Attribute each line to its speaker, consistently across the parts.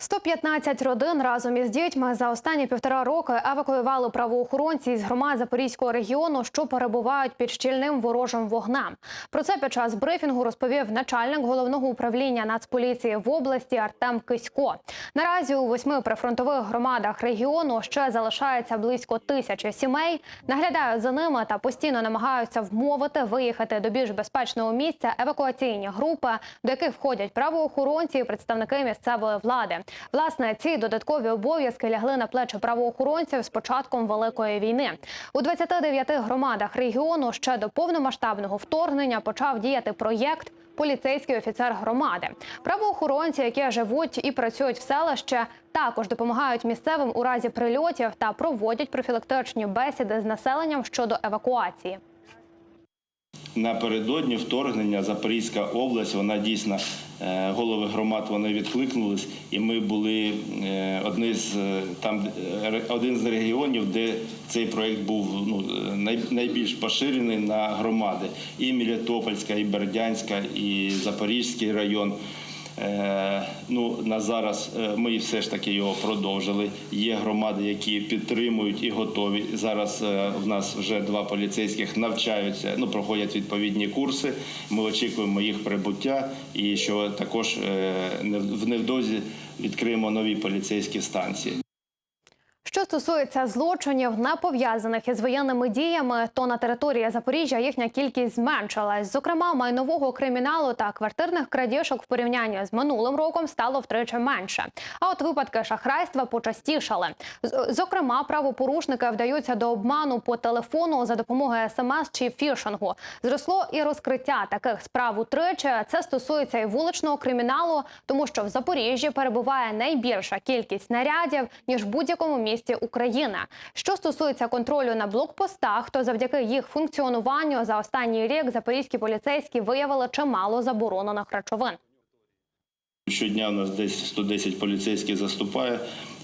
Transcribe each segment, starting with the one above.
Speaker 1: 115 родин разом із дітьми за останні півтора роки евакуювали правоохоронці із громад Запорізького регіону, що перебувають під щільним ворожим вогнем. Про це під час брифінгу розповів начальник головного управління Нацполіції в області Артем Кисько. Наразі у восьми прифронтових громадах регіону ще залишається близько тисячі сімей. Наглядають за ними та постійно намагаються вмовити виїхати до більш безпечного місця евакуаційні групи, до яких входять правоохоронці і представники місцевої влади. Власне, ці додаткові обов'язки лягли на плечі правоохоронців з початком великої війни. У 29 громадах регіону ще до повномасштабного вторгнення почав діяти проєкт. Поліцейський офіцер громади, правоохоронці, які живуть і працюють в селищі, також допомагають місцевим у разі прильотів та проводять профілактичні бесіди з населенням щодо евакуації.
Speaker 2: Напередодні вторгнення Запорізька область, вона дійсно е, голови громад вони відкликнулись, і ми були е, одні з е, там один з регіонів, де цей проект був ну найбільш поширений на громади. І Мілітопольська, і Бердянська, і Запорізький район. Е, Ну на зараз е, ми все ж таки його продовжили. Є громади, які підтримують і готові. Зараз е, в нас вже два поліцейських навчаються, ну проходять відповідні курси. Ми очікуємо їх прибуття, і що також невдовзі відкриємо нові поліцейські станції.
Speaker 1: Що стосується злочинів, не пов'язаних із воєнними діями, то на території Запоріжжя їхня кількість зменшилась. Зокрема, майнового криміналу та квартирних крадіжок в порівнянні з минулим роком стало втричі менше. А от випадки шахрайства почастішали. Зокрема, правопорушники вдаються до обману по телефону за допомогою смс чи фішингу. Зросло і розкриття таких справ утричі. Це стосується і вуличного криміналу, тому що в Запоріжжі перебуває найбільша кількість нарядів ніж в будь-якому місті України. Що стосується контролю на блокпостах, то завдяки їх функціонуванню за останній рік запорізькі поліцейські виявили чимало заборонених речовин.
Speaker 2: Щодня у нас десь 110 поліцейських заступає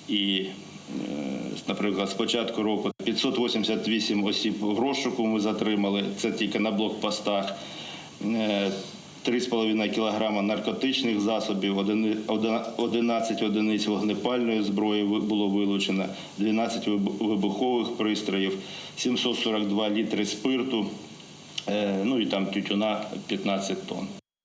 Speaker 2: і. е, Наприклад, з початку року 588 осіб в розшуку ми затримали. Це тільки на блокпостах. Е, 3,5 кілограма наркотичних засобів, одини- 11 одиниць вогнепальної зброї було вилучено, 12 вибухових пристроїв, 742 літри спирту, е, ну і там тютюна 15 тонн.